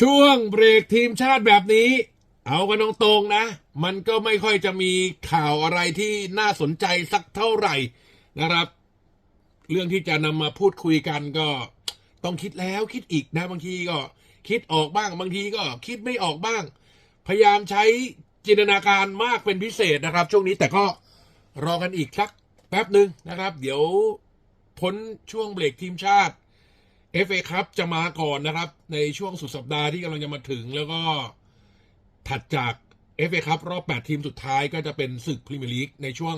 ช่วงเบรกทีมชาติแบบนี้ เอากันตรงๆนะ มันก็ไม่ค่อยจะมีข่าวอะไรที่น่าสนใจสักเท่าไหร่นะครับ เรื่องที่จะนำมาพูดคุยกันก็ต้องคิดแล้วคิดอีกนะบางทีก็คิดออกบ้างบางทีก็คิดไม่ออกบ้าง พยายามใช้จินตนาการมากเป็นพิเศษนะครับ ช่วงนี้แต่ก็รอกันอีกสักแป๊บหนึ่งนะครับ เดี๋ยวพ้นช่วงเบรกทีมชาติ FA ครับจะมาก่อนนะครับ ในช่วงสุดสัปดาห์ที่กำลังจะมาถึง แล้วก็ถัดจาก FA ครับรอบ 8 ทีมสุดท้ายก็จะเป็นศึกพรีเมียร์ลีกในช่วง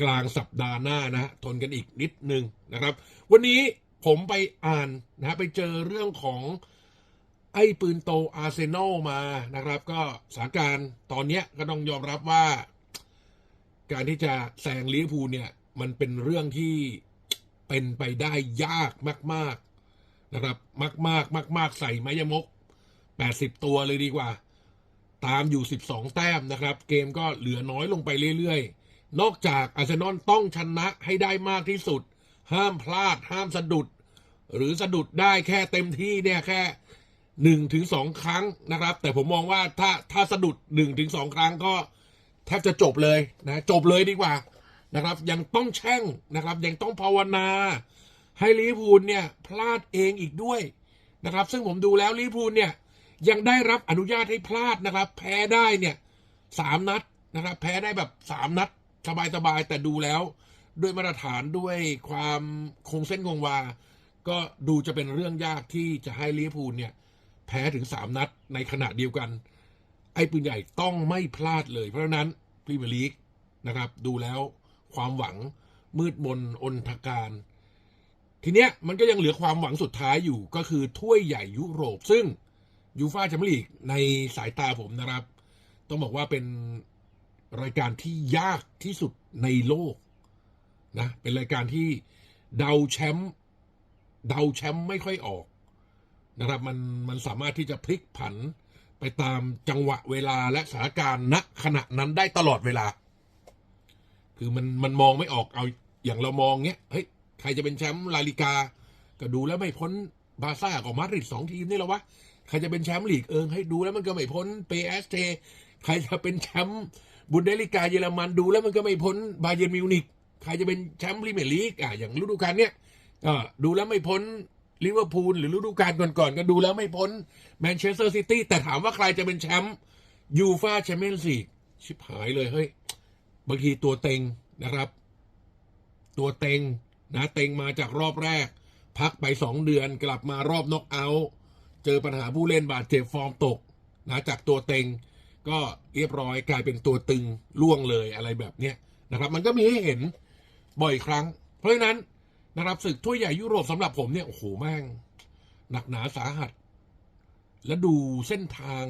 กลางสัปดาห์หน้านะฮะทนกันอีกนิดนึงนะครับ วันนี้ผมไปอ่านนะฮะไปเจอเรื่องของไอ้ปืนโตอาร์เซนอลมานะครับ ก็สถานการณ์ตอนนี้ก็ต้องยอมรับว่า การที่จะแซงลิเวอร์พูลเนี่ย มันเป็นเรื่องที่เป็นไปได้ยากมาก นะครับมากมากมากมากใส่ไมยมก80ตัวเลยดีกว่า ตามอยู่12แต้มนะครับ เกมก็เหลือน้อยลงไปเรื่อยๆ นอกจากอาร์เซนอลต้องชนะให้ได้มากที่สุด ห้ามพลาดห้ามสะดุด หรือสะดุดได้แค่เต็มที่เนี่ยแค่หนึ่งถึงสองครั้งนะครับ แต่ผมมองว่าถ้าถ้าสะดุดหนึ่งถึงสองครั้งก็แทบจะจบเลยนะจบเลยดีกว่านะครับ ยังต้องแช่งนะครับ ยังต้องภาวนา ให้ลิเวอร์พูลเนี่ยพลาดเองอีกด้วยนะครับ ซึ่งผมดูแล้วลิเวอร์พูลเนี่ยยังได้รับอนุญาตให้พลาดนะครับ แพ้ได้เนี่ยสามนัดนะครับ แพ้ได้แบบสามนัดสบายๆแต่ดูแล้วด้วยมาตรฐานด้วยความคงเส้นคงวา ก็ดูจะเป็นเรื่องยากที่จะให้ลิเวอร์พูลเนี่ยแพ้ถึงสามนัดในขณะเดียวกัน ไอ้ปืนใหญ่ต้องไม่พลาดเลย เพราะฉะนั้นพรีเมียร์ลีกนะครับ ดูแล้วความหวังมืดมนอนทการ ทีเนี้ยมันก็ยังเหลือความหวังสุดท้ายอยู่ก็คือถ้วยใหญ่ยุโรป ซึ่งยูฟาแชมเปี้ยนลีกในสายตาผมนะครับ ต้องบอกว่าเป็นรายการที่ยากที่สุดในโลกนะเป็นรายการที่เดาแชมป์เดาแชมป์ไม่ค่อยออกนะครับมันมันสามารถที่จะพลิกผันไปตามจังหวะเวลาและสถานการณ์ณขณะนั้นได้ตลอดเวลา คือมันมันมองไม่ออกเอาอย่างเรามองเงี้ยเฮ้ย รจะเป็นแชมป์ลาลิกา ก็ดูแล้วไม่พ้นบาซ่ากับมาดริดสองทีมนี่แหละวะใครจะเป็นแชมป์ลีกเอิงให้ดูแล้วมันก็ไม่พ้นเปเอสเทใครจะเป็นแชมป์บุนเดลิกาเยอรมันดูแล้วมันก็ไม่พ้นบาเยิร์นมิวนิกใครจะเป็นแชมป์พรีเมียร์ลีกอะอย่างฤดูกาลเนี้ยดูแล้วไม่พ้นลิเวอร์พูลหรือฤดูกาลก่อนๆก็ดูแล้วไม่พ้นแมนเชสเตอร์ซิตี้แต่ถามว่าใครจะเป็นแชมป์ยูฟาแชมเปี้ยนส์ลีกชิบหายเลยเฮ้ยบางทีตัวเต็งนะครับ ตัวเต็ง นะเต็งมาจากรอบแรก พักไปสองเดือนกลับมารอบน็อกเอาท์เจอปัญหาผู้เล่นบาดเจ็บฟอร์มตกนะจากตัวเต็งก็เรียบร้อยกลายเป็นตัวตึงล่วงเลยอะไรแบบเนี้ยนะครับ มันก็มีให้เห็นบ่อยครั้ง เพราะฉะนั้นนะครับศึกถ้วยใหญ่ยุโรปสำหรับผมเนี่ยโอ้โหแม่ง หนักหนาสาหัส และดูเส้นทาง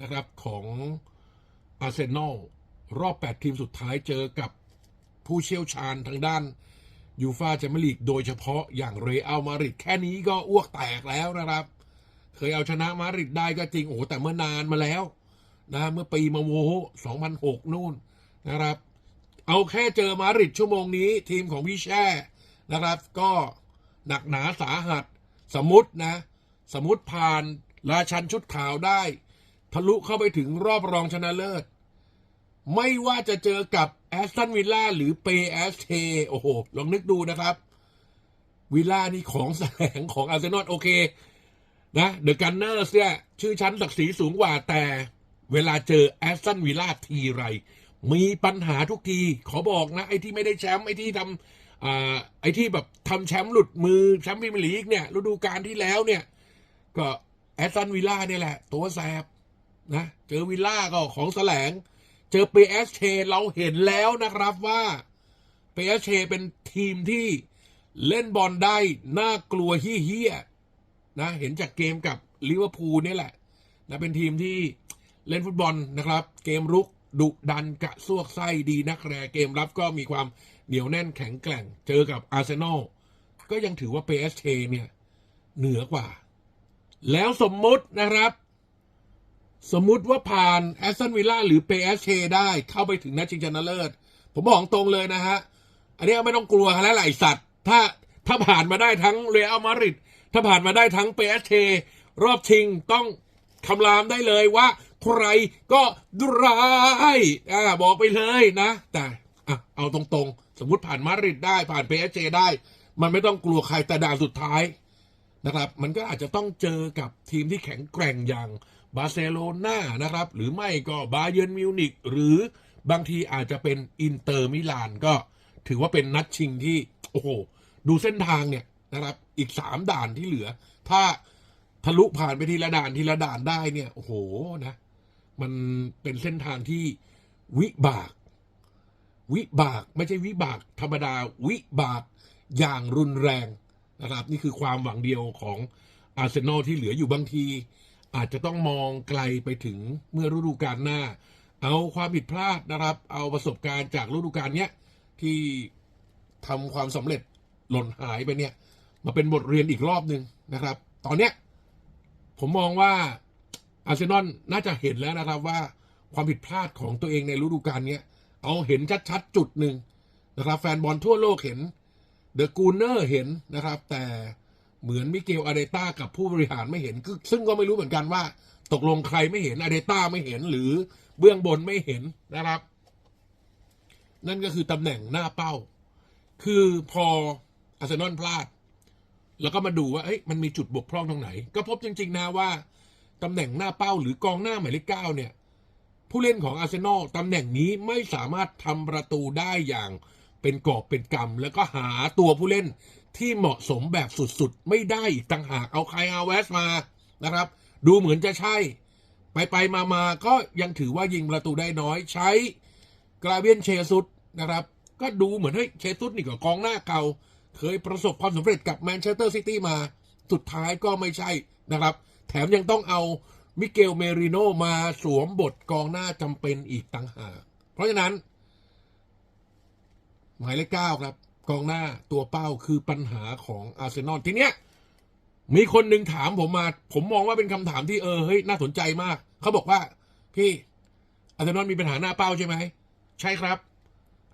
นะครับของอาร์เซนอลรอบ 8 ทีมสุดท้ายเจอกับผู้เชี่ยวชาญทางด้าน ยูฟาแชมเปี้ยนลีกโดยเฉพาะอย่างเรอัลมาดริดแค่นี้ก็อ้วกแตกแล้วนะครับ เคยเอาชนะมาดริดได้ก็จริงโอ้แต่เมื่อนานมาแล้วนะเมื่อปีมาโว2006 นู่นนะครับ เอาแค่เจอมาดริดชั่วโมงนี้ ทีมของพี่แช่นะครับ ก็หนักหนาสาหัส สมมตินะ สมมติผ่านราชันชุดขาวได้ ทะลุเข้าไปถึงรอบรองชนะเลิศ ไม่ว่าจะเจอกับ แอสตันวิลล่าหรือเปแอสเทโอ้โห ลองนึกดูนะครับวิลล่านี่ของแสลงของอาร์เซนอลโอเค นะเดอะกันเนอร์สเนี่ยชื่อชั้นศักดิ์ศรีสูงกว่าแต่เวลาเจอแอสตันวิลล่าทีไร มีปัญหาทุกที ขอบอกนะ ไอ้ที่ไม่ได้แชมป์ไอ้ที่ทำอ่าไอ้ที่แบบทำแชมป์หลุดมือแชมป์พรีเมียร์ลีกเนี่ยฤดูกาลที่แล้วเนี่ย ก็แอสตันวิลล่าเนี่ยแหละ ตัวแสบนะ เจอวิลล่าก็ของแสลง เจอเปเอสเชเราเห็นแล้วนะครับว่าเปเอสเชเป็นทีมที่เล่นบอลได้ น่ากลัวเฮี้ยๆนะ เห็นจากเกมกับลิเวอร์พูลนี่แหละนะเป็นทีมที่เล่นฟุตบอลนะครับ เกมรุกดุดันกระซวกไส้ดีนักแรเกมรับก็มีความเหนียวแน่นแข็งแกร่ง เจอกับอาร์เซนอลก็ยังถือว่า PSG เนี่ย เหนือกว่า แล้วสมมุตินะครับ สมมุติว่าผ่านแอสตันวิลล่าหรือ PSG ได้เข้าไปถึงนัดชิงชนะเลิศ ผมบอกตรงเลยนะฮะ อันนี้ไม่ต้องกลัวแล้วไหลายสัตว์ ถ้าถ้าผ่านมาได้ทั้งเรอัลมาดริดถ้าผ่านมาได้ทั้ง PSG รอบชิงต้องคำรามได้เลยว่า ใครก็ร้ายอ่าบอกไปเลยนะ แต่อะเอาตรงๆ สมมติผ่านมาดริดได้ผ่านเปเจได้ มันไม่ต้องกลัวใครแต่ด่านสุดท้ายนะครับ มันก็อาจจะต้องเจอกับทีมที่แข็งแกร่งอย่าง บาร์เซโลนานะครับ หรือไม่ก็บาเยิร์นมิวนิกหรือบางทีอาจจะเป็นอินเตอร์มิลานก็ถือว่าเป็นนัดชิงที่ โอ้โห ดูเส้นทางเนี่ยนะครับ อีกสามด่านที่เหลือ ถ้าทะลุผ่านไปทีละด่านทีละด่านได้เนี่ย โอ้โหนะ มันเป็นเส้นทางที่วิบาก วิบากไม่ใช่วิบาก ธรรมดาวิบากอย่างรุนแรงนะครับ นี่คือความหวังเดียวของอาร์เซนอลที่เหลืออยู่บางที อาจจะต้องมองไกลไปถึงเมื่อฤดูกาลหน้า เอาความผิดพลาดนะครับ เอาประสบการณ์จากฤดูกาลเนี้ยที่ทำความสำเร็จหล่นหายไปเนี่ย มาเป็นบทเรียนอีกรอบหนึ่งนะครับ ตอนเนี้ยผมมองว่าอาร์เซนอลน่าจะเห็นแล้วนะครับว่าความผิดพลาดของตัวเองในฤดูกาลเนี้ยเอาเห็นชัดๆจุดหนึ่งนะครับ แฟนบอลทั่วโลกเห็นเดอะกูเนอร์เห็นนะครับ แต่ เหมือนมิเกลอาเดต้ากับผู้บริหารไม่เห็นคือซึ่งก็ไม่รู้เหมือนกันว่า ตกลงใครไม่เห็นอาเดต้าไม่เห็นหรือเบื้องบนไม่เห็นนะครับ นั่นก็คือตำแหน่งหน้าเป้า คือพออาร์เซนอลพลาด แล้วก็มาดูว่าเอ้ยมันมีจุดบกพร่องตรงไหน ก็พบจริง ๆ นะว่าตำแหน่งหน้าเป้าหรือกองหน้าหมายเลขเก้าเนี่ย ผู้เล่นของอาร์เซนอลตำแหน่งนี้ไม่สามารถทำประตูได้อย่างเป็นกอบเป็นกำแล้วก็หาตัวผู้เล่น ที่เหมาะสมแบบสุดๆ ไม่ได้อีกต่างหากเอาใครเอาแวสมานะครับ ดูเหมือนจะใช่ ไปไปมามาก็ยังถือว่ายิงประตูได้น้อยใช้กราเวียนเชซุสนะครับ ก็ดูเหมือนเฮ้ยเชซุสนี่ก็กองหน้าเก่า เคยประสบความสำเร็จกับแมนเชสเตอร์ซิตี้มาสุดท้ายก็ไม่ใช่นะครับ แถมยังต้องเอามิเกลเมริโนมาสวมบทกองหน้าจำเป็นอีกต่างหากเพราะฉะนั้น หมายเลขเก้าครับ กองหน้าตัวเป้าคือปัญหาของอาร์เซนอลทีเนี้ยมีคนหนึ่งถามผมมา ผมมองว่าเป็นคำถามที่เออเฮ้ยน่าสนใจมาก เขาบอกว่า พี่อาร์เซนอลมีปัญหาหน้าเป้าใช่ไหมใช่ครับ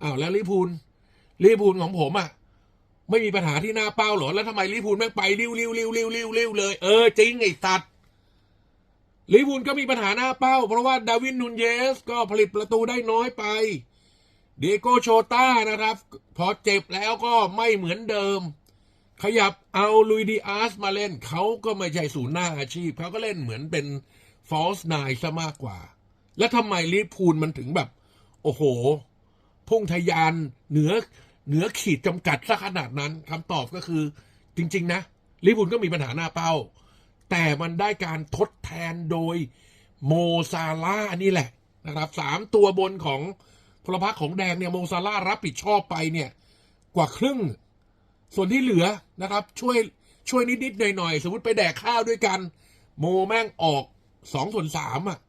อ้าวแล้วลิพูลลิพูลของผมอะไม่มีปัญหาที่หน้าเป้าหรอ แล้วทำไมลิพูลแม่งไปริ้วริ้วริ้วริ้วริ้วริ้วเลย เออจริงไอ้สัตว์ลิพูลก็มีปัญหาหน้าเป้า เพราะว่าดาวินนูนเยส ก็ผลิตประตูได้น้อยไป เดโกโชต้านะครับ พอเจ็บแล้วก็ไม่เหมือนเดิม ขยับเอาลุยดีอาร์สมาเล่นเขาก็ไม่ใช่ศูนย์หน้าอาชีพเขาก็เล่นเหมือนเป็นฟอลส์นายซะมากกว่า แล้วทำไมลิพูลมันถึงแบบ โอ้โห พุ่งทะยานเหนือเหนือขีดจำกัดซะขนาดนั้นคำตอบก็คือจริง ๆ นะลิพูลก็มีปัญหาหน้าเป้า แต่มันได้การทดแทนโดยโมซาลาห์นี่แหละนะครับสามตัวบนของ พลพรรคของแดงเนี่ยโมซาลารับผิดชอบไปเนี่ยกว่าครึ่ง ส่วนที่เหลือนะครับ ช่วยช่วยนิดๆหน่อยๆสมมติไปแดกข้าวด้วยกัน โมแม่งออกสองส่วนสามอะ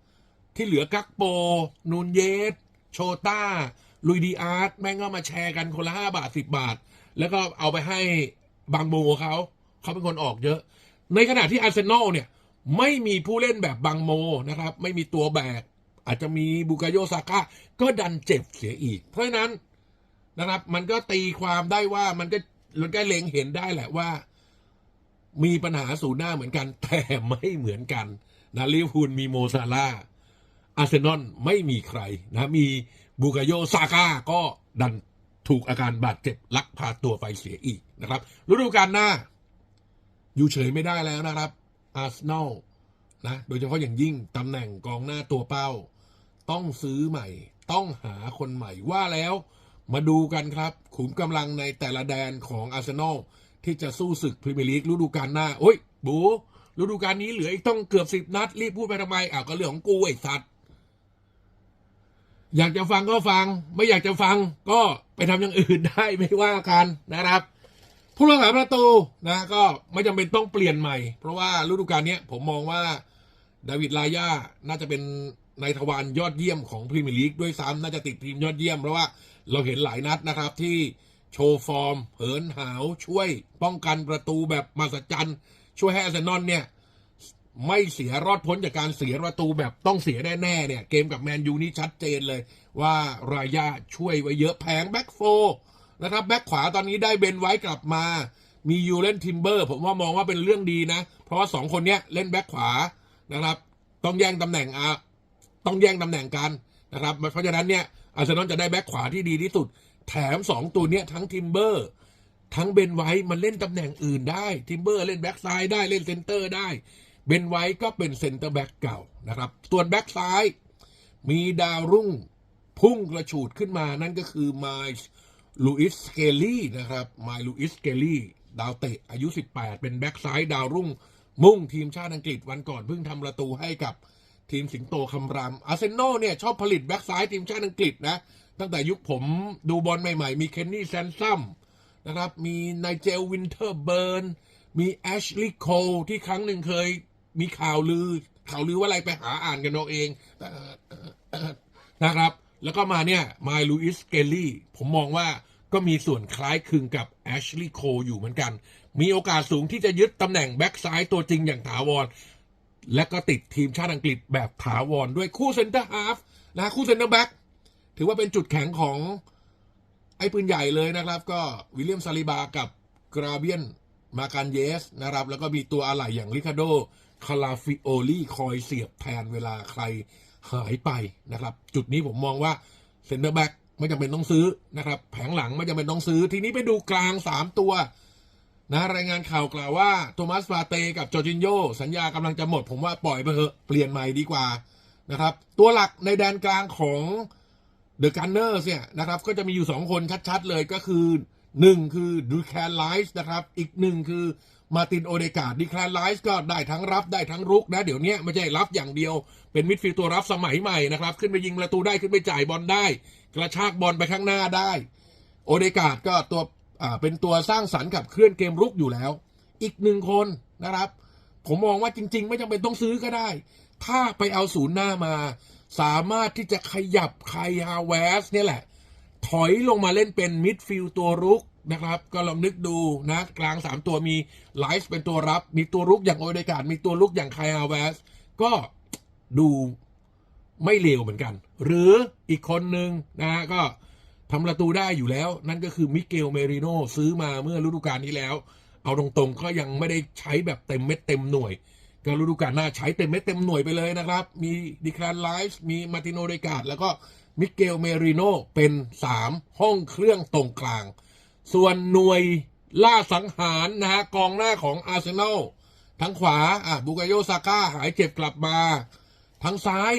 ที่เหลือกักโป นูนเยส โชต้า ลุยดีอาร์ตแม่งก็มาแชร์กันคนละห้าบาทสิบบาท แล้วก็เอาไปให้บางโมเขาเขาเป็นคนออกเยอะ ในขณะที่อาร์เซนอลเนี่ย ไม่มีผู้เล่นแบบบางโมนะครับ ไม่มีตัวแบก อาจจะมีบุกาโยซาก้าก็ดันเจ็บเสียอีก เพราะฉะนั้นนะครับมันก็ตีความได้ว่ามันก็มันก็เล็งเห็นได้แหละว่า มีปัญหาศูนหน้าเหมือนกัน แต่ไม่เหมือนกันนะลิเวอร์พูลมีโมซาลาอาร์เซนอลไม่มีใครนะมีบูกาโยซาก้าก็ดันถูกอาการบาดเจ็บลักพาตัวไปเสียอีกนะครับฤดูกาลหน้า อยู่เฉยไม่ได้แล้วนะครับอาร์เซนอลนะโดยเฉพาะอย่างยิ่งตำแหน่งกองหน้าตัวเป้า ต้องซื้อใหม่ ต้องหาคนใหม่ว่าแล้วมาดูกันครับขุมกำลังในแต่ละแดนของอาร์เซนอลที่จะสู้ศึกพรีเมียร์ลีกฤดูกาลหน้า โอ้ย บูฤดูกาลนี้เหลืออีกต้องเกือบสิบนัด รีบพูดไปทำไมอ้าวก็เรื่องของกูไอ้สัตว์อยากจะฟังก็ฟัง ไม่อยากจะฟังก็ไปทำอย่างอื่นได้ไม่ว่ากันนะครับผู้รักษาประตูนะ ก็ไม่จำเป็นต้องเปลี่ยนใหม่ เพราะว่าฤดูกาลนี้ผมมองว่าดาวิดลาย่าน่าจะเป็น ในทวารยอดเยี่ยมของพรีเมียร์ลีกด้วยซ้ำน่าจะติดทีมยอดเยี่ยมเพราะว่าเราเห็นหลายนัดนะครับที่โชว์ฟอร์ม เหินหาวช่วยป้องกันประตูแบบมหัศจรรย์ช่วยให้อาร์เซนอลเนี่ย ไม่เสียรอดพ้นจากการเสียประตูแบบต้องเสียแน่ๆเนี่ย เกมกับแมนยูนี่ชัดเจนเลย ว่ารายาช่วยไว้เยอะแผงแบ็กโฟนะครับแบ็กขวาตอนนี้ได้เบนไว้กลับมา มียูเล่นทิมเบอร์ ผมว่ามองว่าเป็นเรื่องดีนะ เพราะว่าสองคนเนี้ยเล่นแบ็กขวานะครับ ต้องแย่งตำแหน่งอะ ต้องแย่งตำแหน่งกันนะครับเพราะฉะนั้นเนี่ยอาร์เซนอลจะได้แบ็คขวาที่ดีที่สุด แถมสองตัวเนี้ยทั้งทิมเบอร์ทั้งเบนไวท์มันเล่นตำแหน่งอื่นได้ทิมเบอร์เล่นแบ็กซ้ายได้เล่นเซนเตอร์ได้เบนไวท์ก็เป็นเซนเตอร์แบ็กเก่านะครับ ส่วนแบ็กซ้าย มีดาวรุ่งพุ่งกระฉูดขึ้นมานั่นก็คือไมล์ลูอิสเกลลี่นะครับไมล์ลูอิสสเกลลี่ดาวเตะอายุ 18 เป็นแบ็กซ้ายดาวรุ่งมุ่งทีมชาติอังกฤษวันก่อนเพิ่งทำประตูให้กับ ทีมสิงโตคำรามอาร์เซนอลเนี่ยชอบผลิตแบ็กซ้ายทีมชาติอังกฤษนะ ตั้งแต่ยุคผมดูบอลใหม่ๆ มีเคนนี่แซนซัมนะครับ มีไนเจลวินเทอร์เบิร์น มีแอชลีย์โคลที่ครั้งหนึ่งเคยมีข่าวลือ ข่าวลือว่าอะไรไปหาอ่านกันเอาเองนะครับ แล้วก็มาเนี่ยมายลูอิสเกลลี่ผมมองว่าก็มีส่วนคล้ายคลึงกับแอชลีย์โคลอยู่เหมือนกัน มีโอกาสสูงที่จะยึดตำแหน่งแบ็กซ้ายตัวจริงอย่างถาวร และก็ติดทีมชาติอังกฤษแบบถาวรด้วยคู่เซนเตอร์ฮาฟนะคู่เซนเตอร์แบ็กถือว่าเป็นจุดแข็งของไอ้ปืนใหญ่เลยนะครับ ก็วิลเลียมซาลิบากับกราเบียนมาการเยสนะครับ แล้วก็มีตัวอะไหล่อย่างริคาโดคาลาฟิโอลีคอยเสียบแทนเวลาใครหายไปนะครับ จุดนี้ผมมองว่าเซนเตอร์แบ็กไม่จำเป็นต้องซื้อนะครับ แผงหลังไม่จำเป็นต้องซื้อ ทีนี้ไปดูกลาง 3 ตัว นะรายงานข่าวกล่าวว่าโทมัสฟาเตกับจอร์จินโยสัญญากำลังจะหมด ผมว่าปล่อยไปเถอะเปลี่ยนใหม่ดีกว่านะครับ ตัวหลักในแดนกลางของเดอะกันเนอร์เนี่ยนะครับ ก็จะมีอยู่ 2 คนชัด ๆ เลยก็คือ 1 คือดูแคนไลส์นะครับ อีกหนึ่งคือมาตินโอเดกาดดีแคนไลส์ก็ได้ทั้งรับได้ทั้งรุกนะ เดี๋ยวนี้ไม่ใช่รับอย่างเดียว เป็นมิดฟิลด์ตัวรับสมัยใหม่นะครับ ขึ้นไปยิงประตูได้ขึ้นไปจ่ายบอลได้ กระชากบอลไปข้างหน้าได้ โอเดกาดก็ตัว อ่าเป็นตัวสร้างสรรค์ขับเคลื่อนเกมรุกอยู่แล้ว อีกหนึ่งคนนะครับ ผมมองว่าจริง ๆ ไม่จำเป็นต้องซื้อก็ได้ ถ้าไปเอาศูนย์หน้ามา สามารถที่จะขยับไคฮาเวสเนี่ยแหละ ถอยลงมาเล่นเป็นมิดฟิลด์ตัวรุกนะครับ ก็ลองนึกดูนะ กลาง 3 ตัวมีไลฟ์เป็นตัวรับ มีตัวรุกอย่างโอเดกาดมีตัวรุกอย่างไคฮาเวสก็ดูไม่เลวเหมือนกัน หรืออีกคนหนึ่งนะก็ ทำประตูได้อยู่แล้ว นั่นก็คือมิเกลเมริโนซื้อมาเมื่อฤดูกาลที่แล้ว เอาตรงๆก็ยังไม่ได้ใช้แบบเต็มเม็ดเต็มหน่วย ก็ฤดูกาลหน้าใช้เต็มเม็ดเต็มหน่วยไปเลยนะครับ มีดิคลานไลฟ์มีมาร์ติโนเดกาดแล้วก็มิเกลเมริโนเป็น 3 ห้องเครื่องตรงกลาง ส่วนหน่วยล่าสังหารนะฮะกองหน้าของอาร์เซนอลทางขวาอะบุกาโยซาก้าหายเจ็บกลับมาทางซ้าย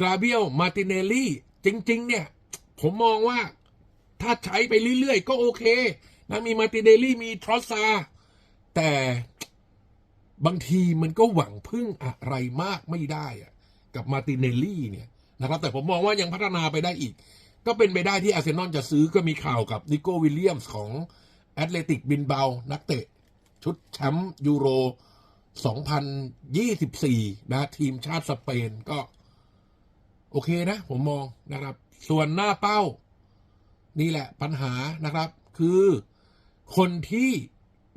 กราเบียลมาติเนลลี่จริง ๆ เนี่ย ผมมองว่าถ้าใช้ไปเรื่อยๆ ก็โอเคนะมีมาติเนลลี่มีทรอสซา แต่บางทีมันก็หวังพึ่งอะไรมากไม่ได้อะกับมาติเนลลี่เนี่ยนะครับ แต่ผมมองว่ายังพัฒนาไปได้อีก ก็เป็นไปได้ที่อาร์เซนอลจะซื้อก็มีข่าวกับนิโก้วิลเลียมส์ของแอตเลติกบินเบา นักเตะ ชุดแชมป์ยูโร 2024 นะ ทีมชาติสเปนก็ โอเคนะ ผมมองนะครับ ส่วนหน้าเป้า นี่แหละปัญหานะครับ คือคนที่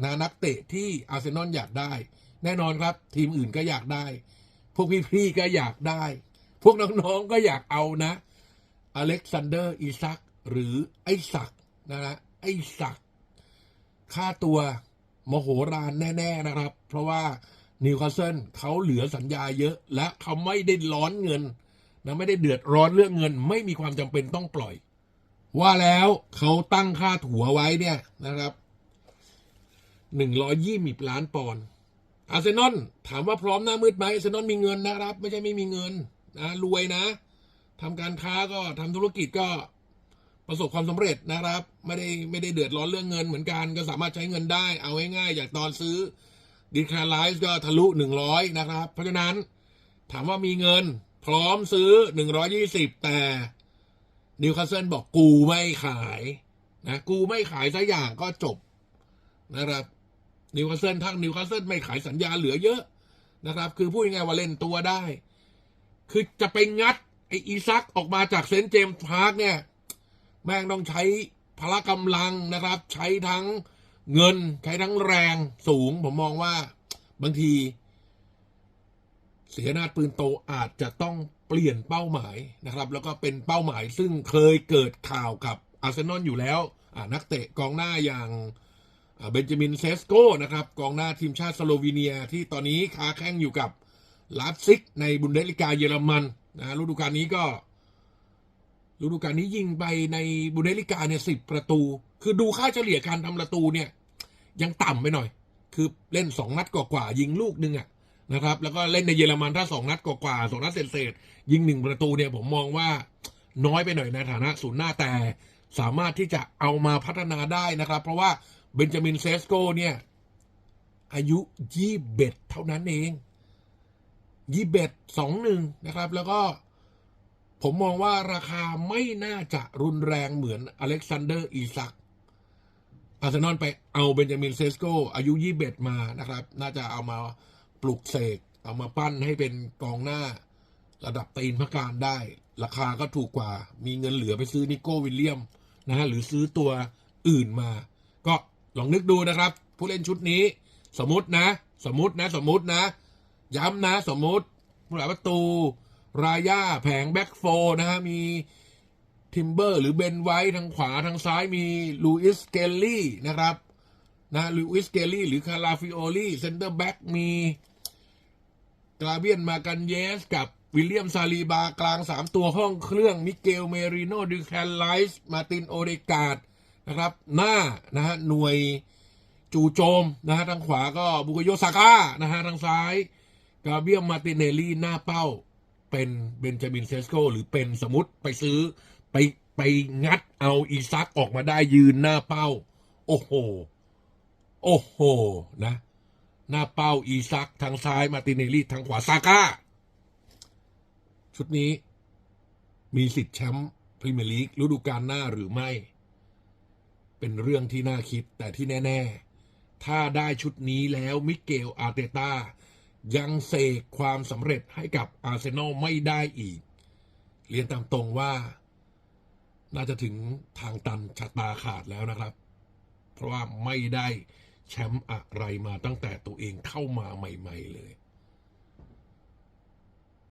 นะนักเตะที่อาร์เซนอลอยากได้ แน่นอนครับ ทีมอื่นก็อยากได้ พวกพี่ๆก็อยากได้ พวกน้องๆก็อยากเอานะ อเล็กซานเดอร์อีซัก หรือไอ้สักนะนะไอ้สักค่าตัวมโหฬารแน่ ๆ นะครับ เพราะว่านิวคาสเซิลเขาเหลือสัญญาเยอะ และเขาไม่ได้ร้อนเงิน นะไม่ได้เดือดร้อนเรื่องเงิน ไม่มีความจำเป็นต้องปล่อย ว่าแล้วเขาตั้งค่าถัวไว้เนี่ยนะครับหนึ่งร้อยยี่สิบล้านปอนด์อาร์เซนอลถามว่าพร้อมหน้ามืดไหมอาร์เซนอลมีเงินนะครับ ไม่ใช่ไม่มีเงินนะรวยนะทำการค้าก็ทำธุรกิจก็ประสบความสำเร็จนะครับ ไม่ได้ไม่ได้เดือดร้อนเรื่องเงินเหมือนกันก็สามารถใช้เงินได้ เอาง่ายๆอย่างตอนซื้อดีคาไลซ์ก็ทะลุหนึ่งร้อยนะครับ เพราะฉะนั้นถามว่ามีเงิน พร้อมซื้อหนึ่งร้อยี่สิบแต่นิวคาสเซิลบอกกูไม่ขายนะกูไม่ขายสักอย่างก็จบนะครับนิวคาสเซิลทั้งนิวคาสเซิลไม่ขายสัญญาเหลือเยอะนะครับ คือพูดง่ายว่าเล่นตัวได้ คือจะไปงัดไออีซักออกมาจากเซนเจมส์พาร์คเนี่ย แม่งต้องใช้พละกำลังนะครับ ใช้ทั้งเงินใช้ทั้งแรงสูง ผมมองว่าบางที เสียนาฏปืนโตอาจจะต้องเปลี่ยนเป้าหมายนะครับ แล้วก็เป็นเป้าหมายซึ่งเคยเกิดข่าวกับอาร์เซนอลอยู่แล้วนักเตะกองหน้าอย่างเบนจามินเซสโกนะครับกองหน้าทีมชาติสโลวีเนียที่ตอนนี้ค้าแข่งอยู่กับลาฟซิกในบุนเดสลิกาเยอรมันนะฤดูกาลนี้ก็ฤดูกาลนี้ยิงไปในบุนเดสลิกาเนี่ยสิบประตู คือดูค่าเฉลี่ยการทำประตูเนี่ย ยังต่ำไปหน่อย คือเล่นสองนัดกว่าๆยิงลูกหนึงอะ นะครับ แล้วก็เล่นในเยอรมันถ้าสองนัดกว่าๆสองนัดเศษๆยิงหนึ่งประตูเนี่ยผมมองว่าน้อยไปหน่อยในฐานะศูนย์หน้าแต่สามารถที่จะเอามาพัฒนาได้นะครับ เพราะว่าเบนจามินเซสโกเนี่ย อายุยี่เบ็ดเท่านั้นเองยี่เบ็ดสองหนึ่งนะครับ แล้วก็ผมมองว่าราคาไม่น่าจะรุนแรงเหมือนอเล็กซานเดอร์อีซักอาร์เซนอลไปเอาเบนจามินเซสโกอายุยี่เบ็ดมานะครับ น่าจะเอามา ปลุกเสกเอามาปั้นให้เป็นกองหน้า ระดับตีนพระการได้ ราคาก็ถูกกว่า มีเงินเหลือไปซื้อนิโก้วิลเลียมนะฮะหรือซื้อตัวอื่นมา ก็ลองนึกดูนะครับ ผู้เล่นชุดนี้ สมมตินะ สมมตินะ สมมตินะ ย้ำนะ สมมติผู้รักประตู รายาแผงแบ็กโฟนะฮะมีทิมเบอร์หรือเบนไว้ทางขวาทางซ้ายมีลูอิสเกลลี่นะครับนะลูอิสเกลลี่หรือคาราฟิโอลี่เซนเตอร์แบ็กมี กราเบียนมากันเยส กับวิลเลียมซาลีบากลางสามตัวห้องเครื่อง มิเกล เมริโนดิแคนไลส์มาตินโอเดกาดนะครับ หน้านะฮะหน่วยจู่โจมนะฮะทางขวาก็บุกโยซาก้านะฮะทางซ้ายกาเบียมมาตินเนลลี่หน้าเป้าเป็นเบนจามินเซสโกหรือเป็นสมมติไปซื้อไปไปงัดเอาอีซักออกมาได้ยืนหน้าเป้า โอ้โห โอ้โห นะ หน้าเป้าอีซักทางซ้าย มาตินเนลี่ทางขวาซาก้า ชุดนี้มีสิทธิ์แชมป์พรีเมียร์ลีกฤดูกาลหน้าหรือไม่ เป็นเรื่องที่น่าคิดแต่ที่แน่ ๆ ถ้าได้ชุดนี้แล้วมิเกลอาร์เตตายังเสกความสำเร็จให้กับอาร์เซนอลไม่ได้อีก เรียนตามตรงว่า น่าจะถึงทางตันชะตาขาดแล้วนะครับ เพราะว่าไม่ได้ แชมป์อะไรมาตั้งแต่ตัวเองเข้ามาใหม่ ๆ เลย